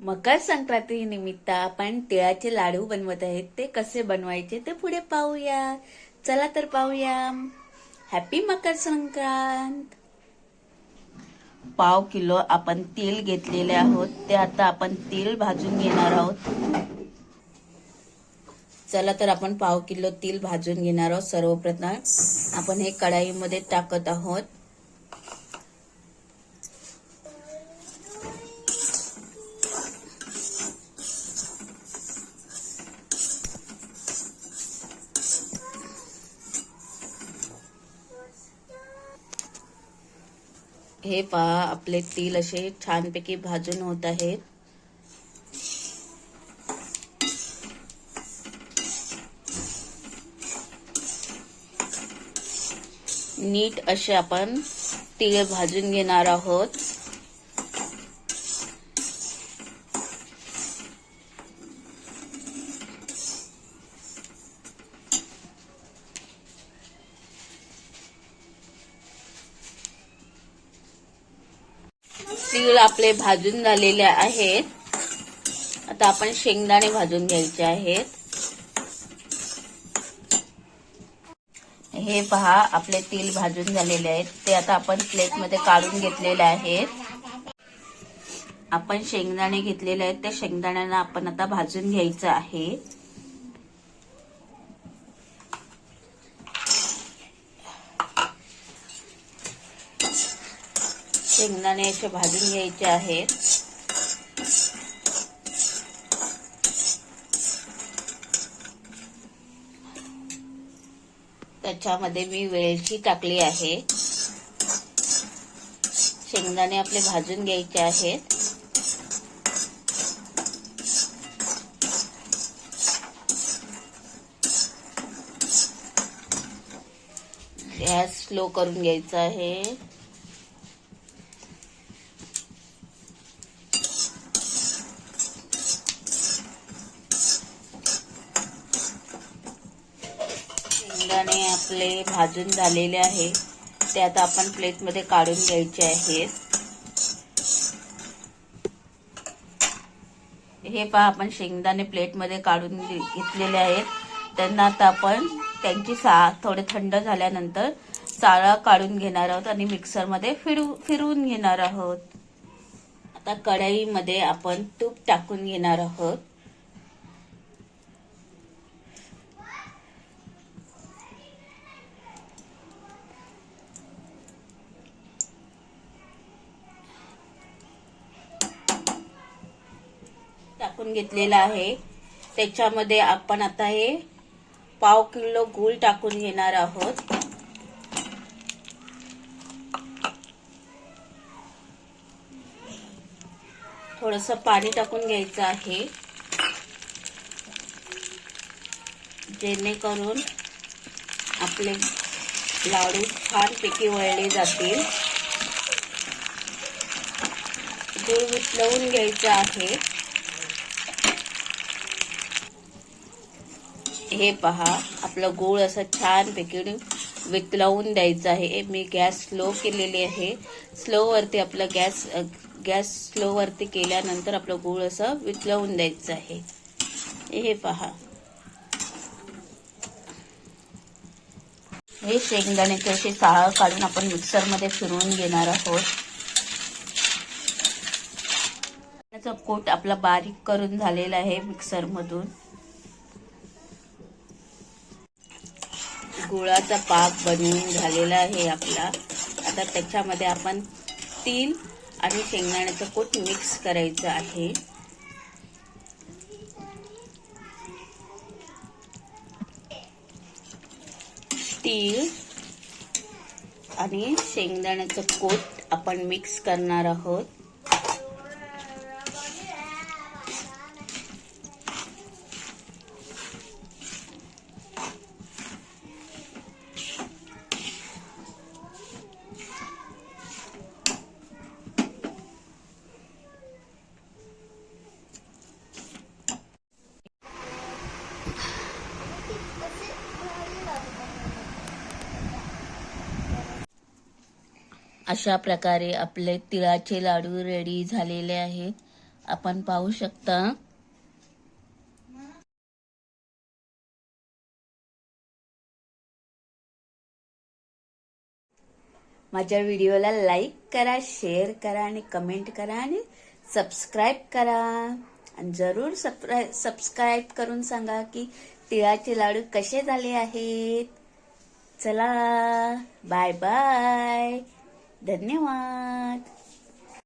मकर संक्रांती निमित्त आपण तिळाचे लाडू बनवत आहेत. ते कसे बनवायचे ते पुढे पाहूया चला तर पाहूया हॅपी मकर संक्रांत. पाव किलो आपण तेल घेतलेले आहोत. ते आता आपण तेल भाजून घेणार आहोत. चला तर आपण पाव किलो तेल भाजून घेणार आहोत. सर्वप्रथम आपण हे कढाईमध्ये टाकत आहोत. हे पहा आपले तील असे छानपैकी भाजून होत आहेत. नीट असे आपण तीळ भाजून घेणार आहोत. तीळ आपले भाजून झालेले आहेत. आता आपण शेंगदाणे भाजून घ्यायचे आहेत. हे पहा आपले तीळ भाजून झालेले आहेत. ते आता आपण प्लेटमध्ये काढून घेतलेले आहेत. आपण शेंगदाणे घेतलेले आहेत. त्या शेंगदाण्यांना आपण आता भाजून घ्यायचं आहे. शेंगदाणे असे भाजून घ्यायचे आहेत. त्याच्यामध्ये मी वेलची टाकली आहे. शेंगदाणे आपले भाजून घ्यायचे आहेत. गॅस स्लो करून घ्यायचा आहे शेंगदाणे आपले भाजून झालेले आहे. ते आता आपण प्लेटमध्ये काढून घ्यायचे आहेत हे पहा आपण शेंगदाणे प्लेटमध्ये काढून घे- घेतलेले आहेत. त्यांना आता आपण त्यांची सा थोडे थंड झाल्यानंतर चाळा काढून घेणार आहोत आणि मिक्सरमध्ये फिरू फिरवून घेणार आहोत. आता कढईमध्ये आपण तूप टाकून घेणार आहोत. टाकून घेतलेला आहे. त्याच्यामध्ये आपण आता हे पाव किलो गूळ टाकून घेणार आहोत. थोडस पाणी टाकून घ्यायचं आहे. जेणेकरून आपले लाडू छानपैकी वळले जातील. गूळ वितळवून घ्यायचं आहे. हे पहा आपलं गूळ असं छानपैकी वितळवून द्यायचं आहे. मी गॅस स्लो केलेली आहे. स्लोवरती आपलं गॅस गॅस स्लोवरती केल्यानंतर आपलं गूळ असं वितळवून द्यायचं आहे. हे पहा. हे शेंगदाण्याचे असे साळ काढून आपण मिक्सरमध्ये फिरवून घेणार आहोत. त्याचा कोट आपला बारीक करून झालेला आहे मिक्सरमधून. गुळाचा पाक बनवून झालेला आहे आपला. आता त्याच्यामध्ये आपण तीळ आणि शेंगदाण्याचं कूट मिक्स करायचं आहे. तीळ आणि शेंगदाण्याचं कूट आपण मिक्स करणार आहोत. अशा प्रकारे आपले तिळाचे लाडू रेडी झालेले आहेत. आपण पाहू शकता. माझ्या व्हिडिओला लाईक करा शेअर करा आणि कमेंट करा आणि सबस्क्राईब करा. आणि जरूर सबस्क्राईब करून सांगा की तिळाचे लाडू कसे झाले आहेत. चला बाय बाय धन्यवाद.